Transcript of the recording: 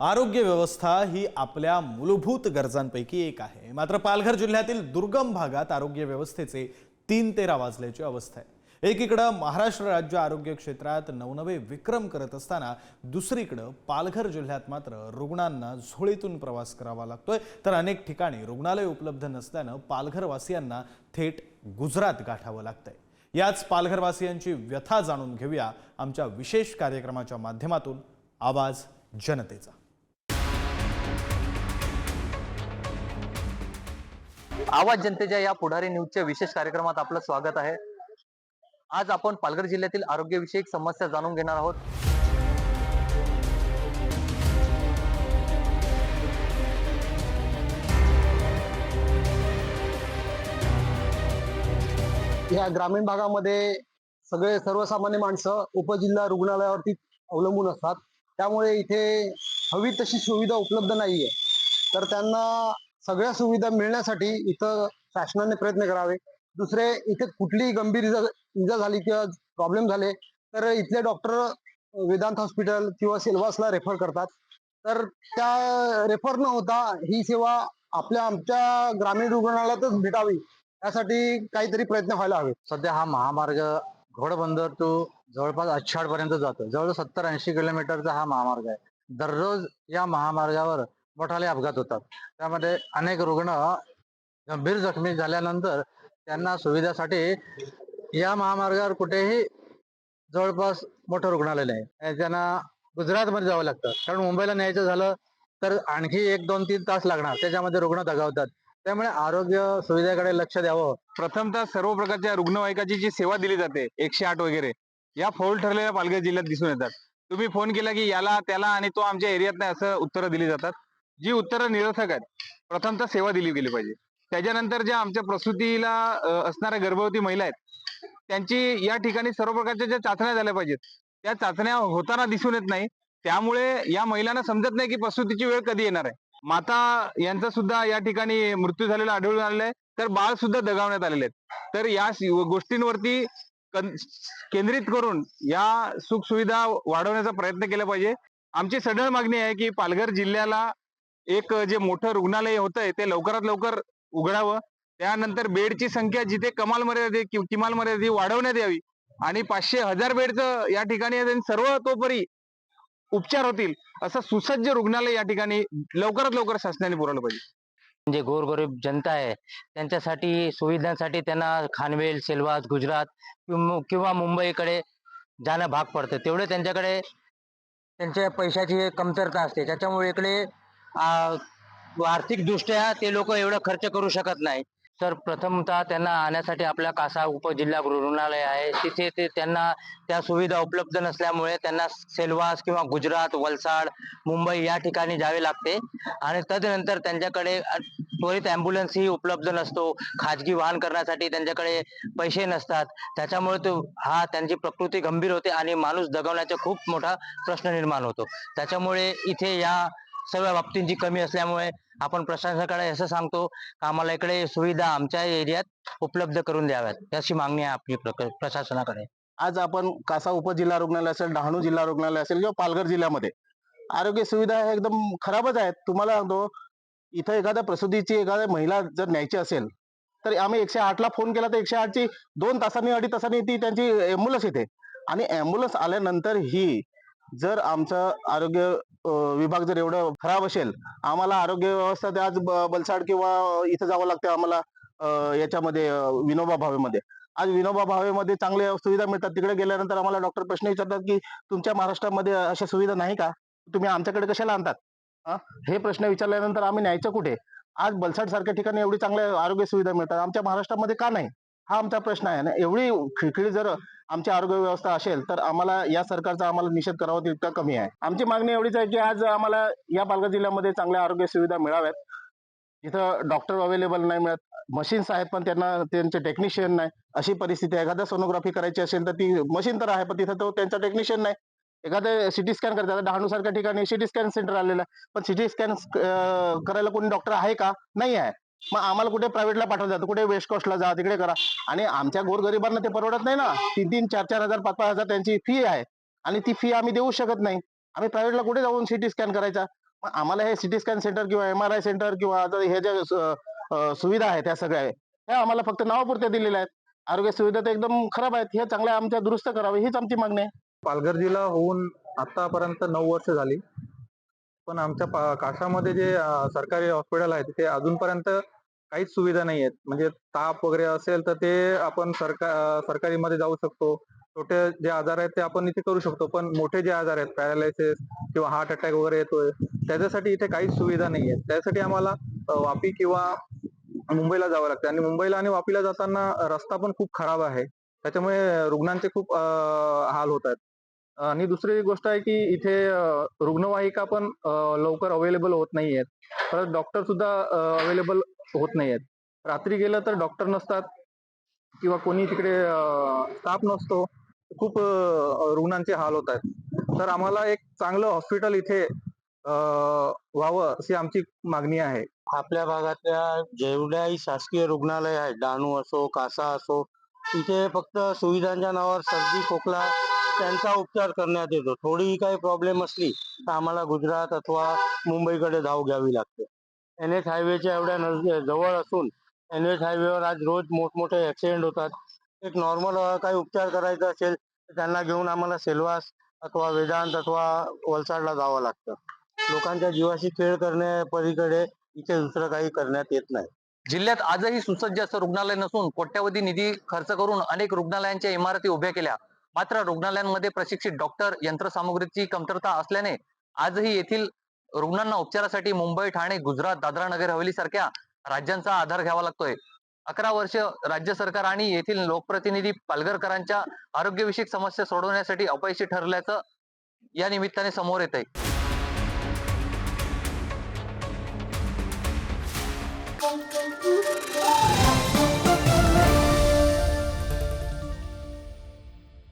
आरोग्य व्यवस्था ही आपल्या मूलभूत गरजांपैकी एक आहे. मात्र पालघर जिल्ह्यातील दुर्गम भागात आरोग्य व्यवस्थेचे तीन तेरा वाजल्याची अवस्था आहे. एकीकडं महाराष्ट्र राज्य आरोग्य क्षेत्रात नवनवे विक्रम करत असताना दुसरीकडं पालघर जिल्ह्यात मात्र रुग्णांना झोळीतून प्रवास करावा लागतोय. तर अनेक ठिकाणी रुग्णालय उपलब्ध नसल्यानं पालघरवासियांना थेट गुजरात गाठावं लागतंय. याच पालघरवासियांची व्यथा जाणून घेऊया आमच्या विशेष कार्यक्रमाच्या माध्यमातून. आवाज जनतेचा. आवाज जनतेच्या या पुढारी न्यूजच्या विशेष कार्यक्रमात आपलं स्वागत आहे. आज आपण पालघर जिल्ह्यातील आरोग्यविषयक समस्या जाणून घेणार आहोत. या ग्रामीण भागामध्ये सगळे सर्वसामान्य माणसं उपजिल्हा रुग्णालयावरती अवलंबून असतात. त्यामुळे इथे हवी तशी सुविधा उपलब्ध नाहीये. तर त्यांना सगळ्या सुविधा मिळण्यासाठी इथं शासनाने प्रयत्न करावे. दुसरे इथे कुठलीही गंभीर इजा इजा झाली किंवा प्रॉब्लेम झाले तर इथले डॉक्टर वेदांत हॉस्पिटल किंवा सिल्वासला रेफर करतात. तर त्या रेफर न होता ही सेवा आपल्या आमच्या ग्रामीण रुग्णालयातच भेटावी यासाठी काहीतरी प्रयत्न व्हायला हवे. सध्या हा महामार्ग घोडबंदर टू जवळपास अच्छाड पर्यंत जातो. जवळ सत्तर ऐंशी किलोमीटरचा हा महामार्ग आहे. दररोज या महामार्गावर मोठाले अपघात होतात. त्यामध्ये अनेक रुग्ण गंभीर जखमी झाल्यानंतर त्यांना सुविधासाठी या महामार्गावर कुठेही जवळपास मोठं रुग्णालय नाही. त्यांना गुजरातमध्ये जावं लागतं. कारण मुंबईला न्यायचं झालं तर आणखी एक दोन तीन तास लागणार. त्याच्यामध्ये रुग्ण दगावतात. त्यामुळे आरोग्य सुविधेकडे लक्ष द्यावं. प्रथमतः सर्व प्रकारच्या रुग्णवाहिकाची जी सेवा दिली जाते एकशे आठ वगैरे या फोल ठरलेल्या पालघर जिल्ह्यात दिसून येतात. तुम्ही फोन केला की याला त्याला आणि तो आमच्या एरियात नाही असं उत्तरं दिली जातात. जी उत्तरं निरर्थक आहेत. प्रथमतः सेवा दिली गेली पाहिजे. त्याच्यानंतर ज्या आमच्या प्रसूतीला असणाऱ्या गर्भवती महिला आहेत त्यांची या ठिकाणी सर्व प्रकारच्या ज्या चाचण्या झाल्या पाहिजेत त्या चाचण्या होताना दिसून येत नाही. त्यामुळे या महिलांना समजत नाही की प्रसूतीची वेळ कधी येणार आहे. माता यांचा सुद्धा या ठिकाणी मृत्यू झालेला आढळून आलेला आहे. तर बाळ सुद्धा दगावण्यात आलेले आहेत. तर या गोष्टींवरती केंद्रित करून या सुखसुविधा वाढवण्याचा प्रयत्न केला पाहिजे. आमची सढळ मागणी आहे की पालघर जिल्ह्याला एक जे मोठं रुग्णालय होतंय ते लवकरात लवकर उघडावं. त्यानंतर बेडची संख्या जिथे कमाल मर्यादा किमाल किमान मर्यादा वाढवण्यात यावी आणि पाचशे हजार बेडचं या ठिकाणी आहे सर्व तोपरी उपचार होतील असं सुसज्ज रुग्णालय या ठिकाणी लवकरात लवकर शासनाने पुरवलं पाहिजे. जे गोरगरीब जनता आहे त्यांच्यासाठी सुविधांसाठी त्यांना खानवेल सेलवास गुजरात किंवा मुंबईकडे जाणं भाग पडतं. तेवढे त्यांच्याकडे त्यांच्या पैशाची कमतरता असते. त्याच्यामुळे इकडे आर्थिकदृष्ट्या ते लोक एवढं खर्च करू शकत नाही तर प्रथमतः त्यांना आणण्यासाठी आपल्या कासा उपजिल्हा रुग्णालय आहे. तिथे ते त्यांना त्या सुविधा उपलब्ध नसल्यामुळे त्यांना सेलवास किंवा गुजरात वलसाड मुंबई या ठिकाणी जावे लागते. आणि तदनंतर त्यांच्याकडे त्वरित अँब्युलन्स ही उपलब्ध नसतो. खाजगी वाहन करण्यासाठी त्यांच्याकडे पैसे नसतात. त्याच्यामुळे तो हा त्यांची प्रकृती गंभीर होते आणि माणूस दगावण्याचा खूप मोठा प्रश्न निर्माण होतो. त्याच्यामुळे इथे या सर्व बाबतींची कमी असल्यामुळे आपण प्रशासनाकडे असं सांगतो का आम्हाला इकडे सुविधा आमच्या एरियात उपलब्ध करून द्याव्यात. अशी मागणी आहे आपली प्रक- प्रशासनाकडे. आज आपण कासा उपजिल्हा रुग्णालय असेल डहाणू जिल्हा रुग्णालय असेल किंवा पालघर जिल्ह्यामध्ये आरोग्य सुविधा ह्या एकदम खराबच आहेत. तुम्हाला सांगतो इथं एखाद्या प्रसूतीची एखाद्या महिला जर न्यायची असेल तर आम्ही एकशे आठला फोन केला तर एकशे आठची दोन तासांनी अडीच तासांनी ती त्यांची ॲम्ब्युलन्स येते. आणि ॲम्ब्युलन्स आल्यानंतर ही जर आमचं आरोग्य विभाग जर एवढं खराब असेल आम्हाला आरोग्य व्यवस्था ते आज ब- बलसाड किंवा इथं जावं लागतं आम्हाला याच्यामध्ये विनोबा भावेमध्ये. आज विनोबा भावेमध्ये चांगल्या सुविधा मिळतात. तिकडे गेल्यानंतर आम्हाला डॉक्टर प्रश्न विचारतात की तुमच्या महाराष्ट्रामध्ये अशा सुविधा नाही का? तुम्ही आमच्याकडे कशाला आणतात? हे प्रश्न विचारल्यानंतर आम्ही न्यायचं कुठे? आज बलसाड सारख्या ठिकाणी एवढी चांगल्या आरोग्य सुविधा मिळतात. आमच्या महाराष्ट्रामध्ये का नाही? हा आमचा प्रश्न आहे ना. एवढी खिळखिळी जर आमची आरोग्य व्यवस्था असेल तर आम्हाला या सरकारचा आम्हाला निषेध करावा तितका कमी आहे. आमची मागणी एवढीच आहे की आज आम्हाला या पालघर जिल्ह्यामध्ये चांगल्या आरोग्य सुविधा मिळाव्यात. जिथं डॉक्टर अवेलेबल नाही मिळत. मशीन्स आहेत पण त्यांना त्यांचे टेक्निशियन नाही. अशी परिस्थिती आहे. एखादा सोनोग्राफी करायची असेल तर ती मशीन तर आहे पण तिथं तो त्यांचा टेक्निशियन नाही. एखादं सिटी स्कॅन करतात. डहाणू सारख्या ठिकाणी सिटी स्कॅन सेंटर आलेलं आहे. पण सिटी स्कॅन करायला कोणी डॉक्टर आहे का? नाही आहे. मग आम्हाला कुठे प्रायव्हेटला पाठवलं जातं कुठे वेस्ट कोस्टला जा तिकडे करा. आणि आमच्या गोरगरिबांना ते परवडत नाही ना. तीन तीन चार चार हजार पाच पाच हजार त्यांची फी आहे. आणि ती फी आम्ही देऊ शकत नाही. आम्ही प्रायव्हेटला कुठे जाऊन सिटी स्कॅन करायचा? मग आम्हाला हे सिटी स्कॅन सेंटर किंवा एम आर आय सेंटर किंवा आता हे ज्या सुविधा आहेत त्या सगळ्या ह्या आम्हाला फक्त नावापुरत्या दिलेल्या आहेत. आरोग्य सुविधा तर एकदम खराब आहेत. हे चांगल्या आमच्या दुरुस्त करावे हीच आमची मागणी आहे. पालघर जिल्हा होऊन आतापर्यंत नऊ वर्ष झाली. पण आमच्या काशामध्ये जे सरकारी हॉस्पिटल आहे तिथे अजूनपर्यंत काहीच सुविधा नाही आहेत. म्हणजे ताप वगैरे असेल तर ते आपण सरकार सरकारीमध्ये जाऊ शकतो. छोटे जे आजार आहेत ते आपण इथे करू शकतो. पण मोठे जे आजार आहेत पॅरालायसिस किंवा हार्ट अटॅक वगैरे येतोय त्याच्यासाठी इथे काहीच सुविधा नाही आहेत. त्यासाठी आम्हाला वापी किंवा मुंबईला जावं लागतं. आणि मुंबईला आणि वापीला जाताना रस्ता पण खूप खराब आहे. त्याच्यामुळे रुग्णांचे खूप हाल होत आहेत. आणि दुसरी गोष्ट आहे की इथे रुग्णवाहिका पण लवकर अवेलेबल होत नाही आहेत परत डॉक्टर सुद्धा अवेलेबल होत नाही आहेत रात्री गेलं तर डॉक्टर नसतात किंवा कोणी तिकडे स्टाफ नसतो खूप रुग्णांचे हाल होत आहेत. तर आम्हाला एक चांगलं हॉस्पिटल इथे व्हावं अशी आमची मागणी आहे. आपल्या भागातल्या जेवढ्याही शासकीय रुग्णालय आहेत डाणू असो कासा असो तिथे फक्त सुविधांच्या नावावर सर्दी खोकला त्यांचा उपचार करण्यात येतो. थोडीही काही प्रॉब्लेम असली तर आम्हाला गुजरात अथवा मुंबईकडे धाव घ्यावी लागते. एन एच हायवेच्या एवढ्या नज जवळ असून एन एच हायवेवर आज रोज मोठमोठे ऍक्सिडेंट होतात. एक नॉर्मल काही उपचार करायचा असेल तर त्यांना घेऊन आम्हाला सेल्वास अथवा वेदांत अथवा वलसाडला जावं लागतं. लोकांच्या जीवाशी खेळ करण्या पलीकडे इथे दुसरं काही करण्यात येत नाही. जिल्ह्यात आजही सुसज्ज असं रुग्णालय नसून कोट्यवधी निधी खर्च करून अनेक रुग्णालयांच्या इमारती उभ्या केल्या. मात्र रुग्णालयांमध्ये प्रशिक्षित डॉक्टर यंत्रसामुग्रीची कमतरता असल्याने आजही येथील रुग्णांना उपचारासाठी मुंबई ठाणे गुजरात दादरा नगर हवेली सारख्या राज्यांचा आधार घ्यावा लागतोय. अकरा वर्ष राज्य सरकार आणि येथील लोकप्रतिनिधी पालघरकरांच्या आरोग्यविषयक समस्या सोडवण्यासाठी अपयशी ठरल्याचं या निमित्ताने समोर येत आहे